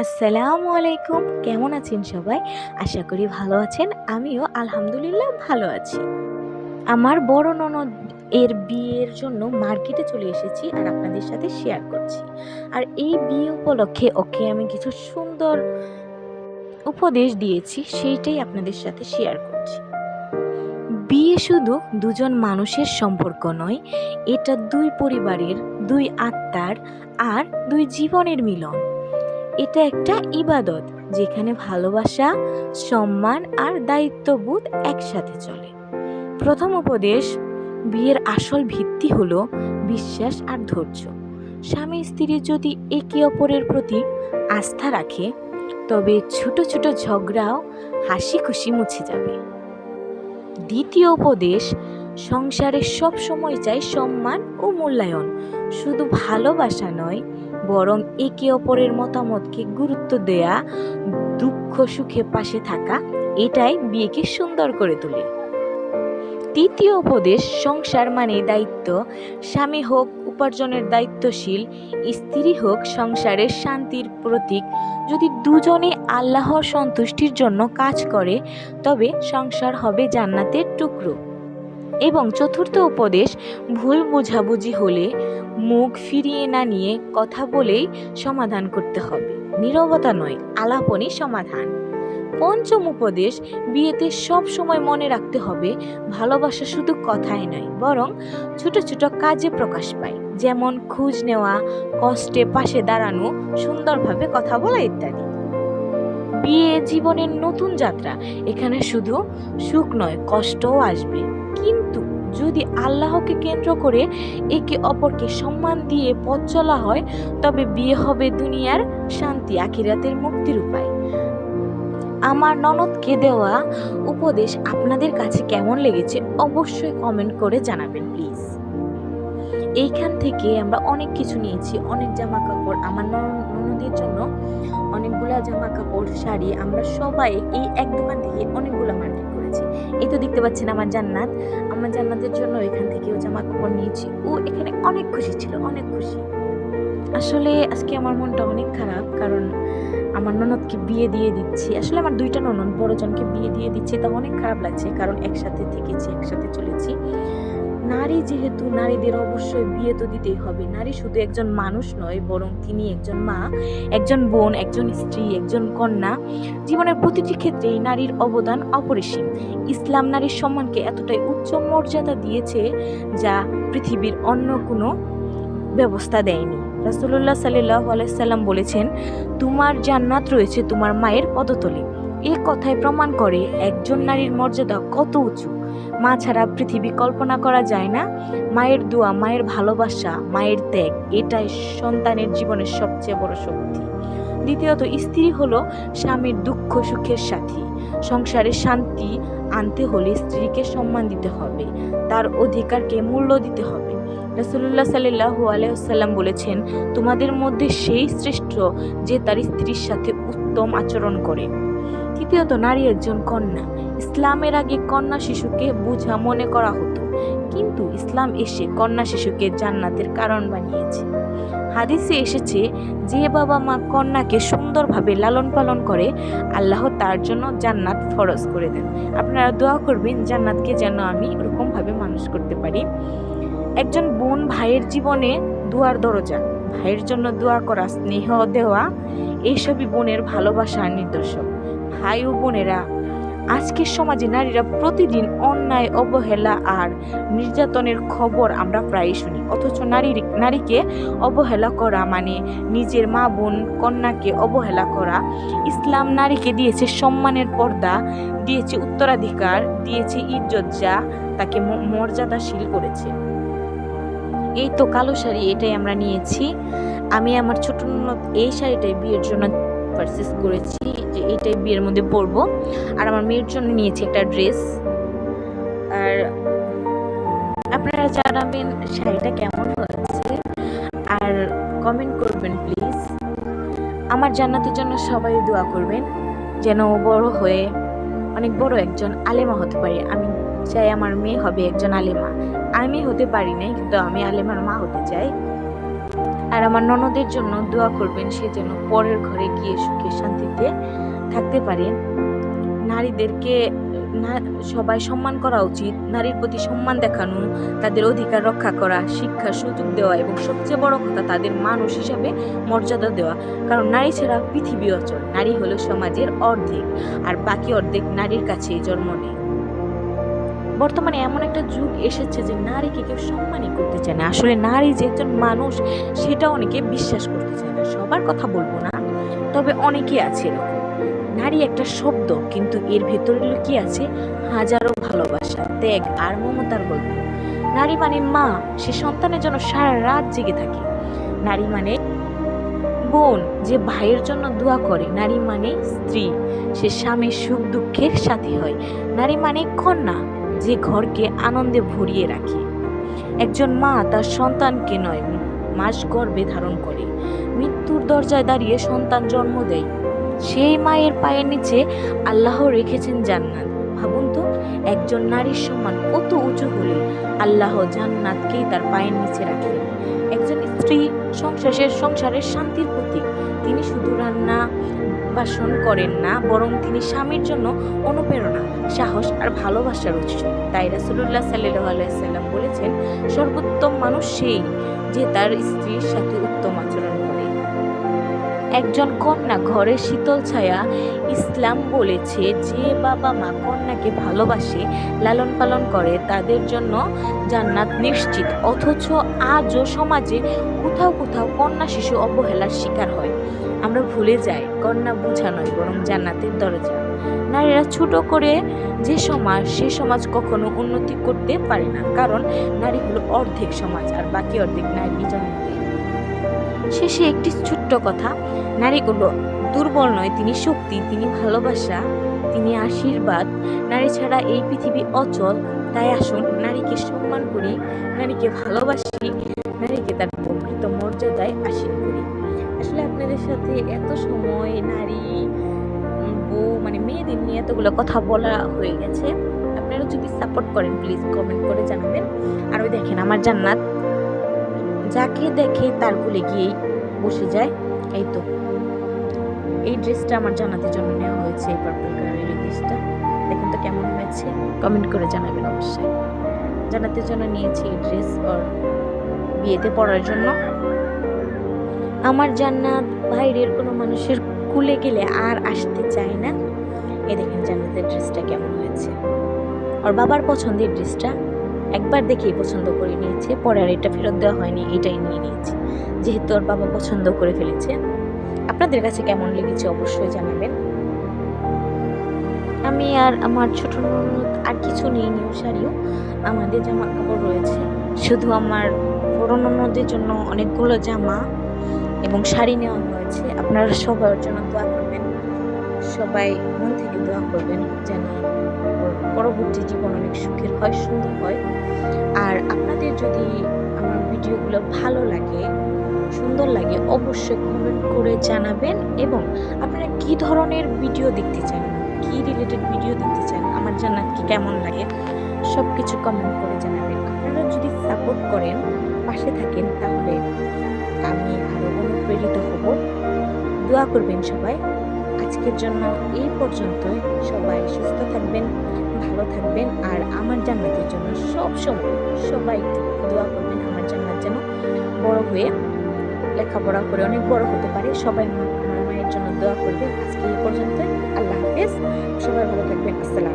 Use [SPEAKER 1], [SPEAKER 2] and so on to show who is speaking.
[SPEAKER 1] আসসালামু আলাইকুম। কেমন আছেন সবাই? আশা করি ভালো আছেন। আমিও আলহামদুলিল্লাহ ভালো আছি। আমার বড় ননদ এর বিয়ের জন্য মার্কেটে চলে এসেছি আর আপনাদের সাথে শেয়ার করছি। আর এই বিয়ে উপলক্ষে ওকে আমি কিছু সুন্দর উপদেশ দিয়েছি, সেইটাই আপনাদের সাথে শেয়ার করছি। বিয়ে শুধু দুজন মানুষের সম্পর্ক নয়, এটা দুই পরিবারের, দুই আত্মার আর দুই জীবনের মিলন। এটা একটা ইবাদত যেখানে ভালোবাসা, সম্মান আর দায়িত্ববোধ একসাথে চলে। প্রথম উপদেশ, বিয়ের আসল ভিত্তি হলো বিশ্বাস আর ধৈর্য। স্বামী স্ত্রী যদি একে অপরের প্রতি আস্থা রাখে, তবে ছোট ছোট ঝগড়াও হাসি খুশি মুছে যাবে। দ্বিতীয় উপদেশ, সংসারে সব সময় চাই সম্মান ও মূল্যায়ন। শুধু ভালোবাসা নয় বরং একে অপরের মতামতকে গুরুত্ব দেয়া, দুঃখ সুখে পাশে থাকা, এটাই বিয়েকে সুন্দর করে তোলে। তৃতীয় উপদেশ, সংসার মানে দায়িত্ব। স্বামী হোক, উপার্জনের দায়িত্বশীল, স্ত্রী হোক, সংসারের শান্তির প্রতীক। যদি দুজনে আল্লাহর সন্তুষ্টির জন্য কাজ করে, তবে সংসার হবে জান্নাতের টুকরো। এবং চতুর্থ উপদেশ, ভুল বোঝাবুঝি হলে মুখ ফিরিয়ে না নিয়ে কথা বলেই সমাধান করতে হবে। নীরবতা নয়, আলাপনই সমাধান। পঞ্চম উপদেশ, বিয়েতে সব সময় মনে রাখতে হবে, ভালোবাসা শুধু কথায় নয়, বরং ছোট ছোট কাজে প্রকাশ পায়, যেমন খোঁজ নেওয়া, কষ্টে পাশে দাঁড়ানো, সুন্দরভাবে কথা বলা ইত্যাদি। বিয়ে জীবনের নতুন যাত্রা, এখানে শুধু সুখ নয়, কষ্টও আসবে। কিন্তু যদি আল্লাহকে কেন্দ্র করে একে অপরকে সম্মান দিয়ে পথ চলা হয়, তবে বিয়ে হবে দুনিয়ার শান্তি, আখিরাতের মুক্তির উপায়। আমার ননদকে দেওয়া উপদেশ আপনাদের কাছে কেমন লেগেছে অবশ্যই কমেন্ট করে জানাবেন প্লিজ এইখান থেকে আমরা অনেক কিছু নিয়েছি, অনেক জামা কাপড় আমার নন- ননদের জন্য, অনেকগুলা জামা কাপড় শাড়ি আমরা সবাই এই এক দোকান থেকে অনেকগুলো মার্কেট করেছি এই তো দেখতে পাচ্ছেন আমার জান্নাত। আমার জান্নাতের জন্য এখান থেকে ও জামা কাপড় নিয়েছি। ও এখানে অনেক খুশি ছিল, অনেক খুশি। আসলে আজকে আমার মনটা অনেক খারাপ, কারণ আমার ননদকে বিয়ে দিয়ে দিচ্ছি। আসলে আমার দুইটা ননদ, বড়জনকে বিয়ে দিয়ে দিচ্ছি তা অনেক খারাপ লাগছে, কারণ একসাথে থেকেছি, একসাথে চলেছি। নারী যেহেতু, নারীদের অবশ্যই বিয়ে তো দিতেই হবে। নারী শুধু একজন মানুষ নয়, বরং তিনি একজন মা, একজন বোন, একজন স্ত্রী, একজন কন্যা। জীবনের প্রতিটি ক্ষেত্রেই নারীর অবদান অপরিসীম। ইসলাম নারীর সম্মানকে এতটাই উচ্চ মর্যাদা দিয়েছে যা পৃথিবীর অন্য কোনো ব্যবস্থা দেয়নি। রাসুল্লাহ সাল্লাহ আলাইসাল্লাম বলেছেন, তোমার জান্নাত রয়েছে তোমার মায়ের পদতলে। এ কথায় প্রমাণ করে একজন নারীর মর্যাদা কত উঁচু। মা ছাড়া পৃথিবী কল্পনা করা যায় না। মায়ের দোয়া, মায়ের ভালোবাসা, মায়ের ত্যাগ, এটাই সন্তানের জীবনের সবচেয়ে বড় শক্তি। দ্বিতীয়ত, স্ত্রী হলো স্বামীর দুঃখ, সুখের সাথী। সংসারে শান্তি আনতে হলে স্ত্রীকে সম্মান দিতে হবে। তার অধিকারকে মূল্য দিতে হবে। রাসুল্লাহ সাল্লাহ আলাইসাল্লাম বলেছেন, তোমাদের মধ্যে সেই শ্রেষ্ঠ যে তার স্ত্রীর সাথে উত্তম আচরণ করে। তৃতীয়ত, নারী একজন কন্যা। ইসলামের আগে কন্যা শিশুকে বোঝা মনে করা হতো, কিন্তু ইসলাম এসে কন্যা শিশুকে জান্নাতের কারণ বানিয়েছে। হাদিসে এসেছে, যে বাবা মা কন্যাকে সুন্দরভাবে লালন পালন করে, আল্লাহ তার জন্য জান্নাত ফরজ করে দেন। আপনারা দোয়া করবেন, জান্নাতকে যেন আমি ওরকমভাবে মানুষ করতে পারি। একজন বোন ভাইয়ের জীবনে দুয়ার দরজা, ভাইয়ের জন্য দোয়া করা, স্নেহ দেওয়া এইসবই বোনের ভালোবাসার নিদর্শন। ভাই ও বোনেরা আজকের সমাজে নারীরা প্রতিদিন অন্যায়, অবহেলা আর নির্যাতনের খবর আমরা প্রায়ই শুনি। অথচ নারীর নারীকে অবহেলা করা মানে নিজের মা বোন, কন্যাকে অবহেলা করা। ইসলাম নারীকে দিয়েছে সম্মানের পর্দা, দিয়েছে উত্তরাধিকার, দিয়েছে ইজ্জত যা তাকে মর্যাদাশীল করেছে। এই তো কালো শাড়ি এটাই আমরা নিয়েছি। আমি আমার ছোট এই শাড়িটাই বিয়ের জন্য পারচেস করেছি যে এইটাই বিয়ের মধ্যে পরবো। আর আমার মেয়ের জন্য নিয়েছি একটা ড্রেস আর আপনারা জানাবেন শাড়িটা কেমন হয়েছে। আর কমেন্ট করবেন প্লিজ আমার জান্নাতের জন্য সবাই দোয়া করবেন, যেন বড় হয়ে অনেক বড় একজন আলেমা হতে পারে। আমি চাই আমার মেয়ে হবে একজন আলেমা। আমি হতে পারি নাই, কিন্তু আমি আলেমার মা হতে চাই। আর আমার ননদের জন্য দোয়া করবেন, সে যেন পরের ঘরে গিয়ে সুখে শান্তিতে থাকতে পারে। নারীদেরকে, না, সবাই সম্মান করা উচিত। নারীর প্রতি সম্মান দেখানো, তাদের অধিকার রক্ষা করা শিক্ষার সুযোগ দেওয়া এবং সবচেয়ে বড় কথা, তাদের মানুষ হিসাবে মর্যাদা দেওয়া। কারণ নারী ছাড়া পৃথিবী অচল। নারী হলো সমাজের অর্ধেক। আর বাকি অর্ধেক নারীর কাছেই জন্ম নেয়। বর্তমানে এমন একটা যুগ এসেছে যে নারীকে কেউ সম্মানই করতে চায় না। আসলে নারী যে একজন মানুষ, সেটা অনেকে বিশ্বাস করতে চায় না। সবার কথা বলব না, তবে অনেকে আছে এরকম। নারী একটা শব্দ, কিন্তু এর ভেতরে কি আছে হাজারো ভালোবাসা, ত্যাগ আর মমতার গল্প। নারী মানে মা, সে সন্তানের জন্য সারা রাত জেগে থাকে। নারী মানে বোন, যে ভাইয়ের জন্য দোয়া করে। নারী মানে স্ত্রী, সে স্বামীর সুখ দুঃখের সাথী হয়। নারী মানে কন্যা যে ঘরকে আনন্দে ভরিয়ে রাখে। একজন মা তার সন্তানকে নয়, মাস গর্ভে ধারণ করে। মৃত্যুর দরজায় দাঁড়িয়ে সন্তান জন্ম দেয়। সেই মায়ের পায়ের নিচে আল্লাহ রেখেছেন জান্নাত। ভাবুন তো, একজন নারীর সম্মান কত উঁচু হলে আল্লাহ জান্নাতকেই তার পায়ের নিচে রাখেন। একজন স্ত্রী সংসারের সংসারের শান্তির প্রতীক। তিনি শুধু রান্না বাসন করেন না, বরং তিনি স্বামীর জন্য অনুপ্রেরণা, সাহস আর ভালোবাসার উৎস। তাই রাসুল্লাহ সাল্লাহ আলাইসাল্লাম বলেছেন, সর্বোত্তম মানুষ সেই যে তার স্ত্রীর সাথে উত্তম আচরণ করে। একজন কন্যা ঘরের শীতল ছায়া ইসলাম বলেছে, যে বাবা মা কন্যাকে ভালোবাসে, লালন পালন করে, তাদের জন্য জান্নাত নিশ্চিত। অথচ আজও সমাজে কোথাও কোথাও কন্যা শিশু অবহেলার শিকার হয়। আমরা ভুলে যাই, কন্যা বোঝা নয় বরং জান্নাতের দরজা। নারীরা ছোট করে যে সমাজ, সে সমাজ কখনো উন্নতি করতে পারে না। কারণ নারী হলো অর্ধেক সমাজ আর বাকি অর্ধেক নারী জন্ম শেষে একটি ছোট্ট কথা। নারীগুলো দুর্বল নয়, তিনি শক্তি, তিনি ভালোবাসা, তিনি আশীর্বাদ। নারী ছাড়া এই পৃথিবী অচল। তাই আসুন, নারীকে সম্মান করি, নারীকে ভালোবাসি, নারীকে তার প্রকৃত মর্যাদায় করি আসলে আপনাদের সাথে এত সময়, নারী বউ মানে মেয়েদের নিয়ে এতগুলো কথা বলা হয়ে গেছে। আপনারা যদি সাপোর্ট করেন প্লিজ কমেন্ট করে জানাবেন। আর ওই দেখেন, আমার জান্নাত যাকে দেখে তার কোলে গিয়েই বসে যায়। এই তো, এই ড্রেসটা আমার জানাতের জন্য নেওয়া হয়েছে, এই পার্পল কালারের এই ড্রেসটা। দেখুন তো কেমন হয়েছে। কমেন্ট করে জানাবেন অবশ্যই। জানাতের জন্য নিয়েছি এই ড্রেস ওর বিয়েতে পরার জন্য। আমার জান্নাত বাইরের কোনো মানুষের কুলে গেলে আর আসতে চায় না। এ দেখেন জান্নাতের ড্রেসটা কেমন হয়েছে। ওর বাবার পছন্দের ড্রেসটা একবার দেখেই পছন্দ করে নিয়েছে, পরে আর এটা ফেরত দেওয়া হয়নি, এটাই নিয়ে নিয়েছে। যেহেতু ওর বাবা পছন্দ করে ফেলেছে। আপনাদের কাছে কেমন লেগেছে অবশ্যই জানাবেন। আমি আর আমার ছোট আর কিছু নেই নিউ শাড়িও, আমাদের জামা কাপড় রয়েছে। শুধু আমার বড় ননদের জন্য অনেকগুলো জামা এবং শাড়ি নেওয়া হয়েছে। আপনারা সবার জন্য দোয়া করবেন। সবাই মন থেকে দোয়া করবেন যেন পরবর্তী জীবন অনেক সুখের হয়, সুন্দর হয়। আর আপনাদের যদি আমার ভিডিওগুলো ভালো লাগে, সুন্দর লাগে, অবশ্যই কমেন্ট করে জানাবেন এবং আপনারা কি ধরনের ভিডিও দেখতে চান? কি রিলেটেড ভিডিও দেখতে চান? আমার জানা জান্নাতকে কেমন লাগে? সব কিছু কমেন্ট করে জানাবেন। আপনারা যদি সাপোর্ট করেন, পাশে থাকেন, তাহলে আমি অনুপ্রেরিত হব। দোয়া করবেন সবাই। আজকের জন্য এই পর্যন্তই। সবাই সুস্থ থাকবেন, ভালো থাকবেন। আর আমার জান্নাতের জন্য সব সময় সবাই দোয়া করবেন আমার জান্নাত যেন বড় হয়ে লেখাপড়া করে অনেক বড় হতে পারে। সবাই আমার মায়ের জন্য দোয়া করবেন। আজকে এই পর্যন্ত আল্লাহ হাফেজ। সবাই ভালো থাকবেন। আসসালাম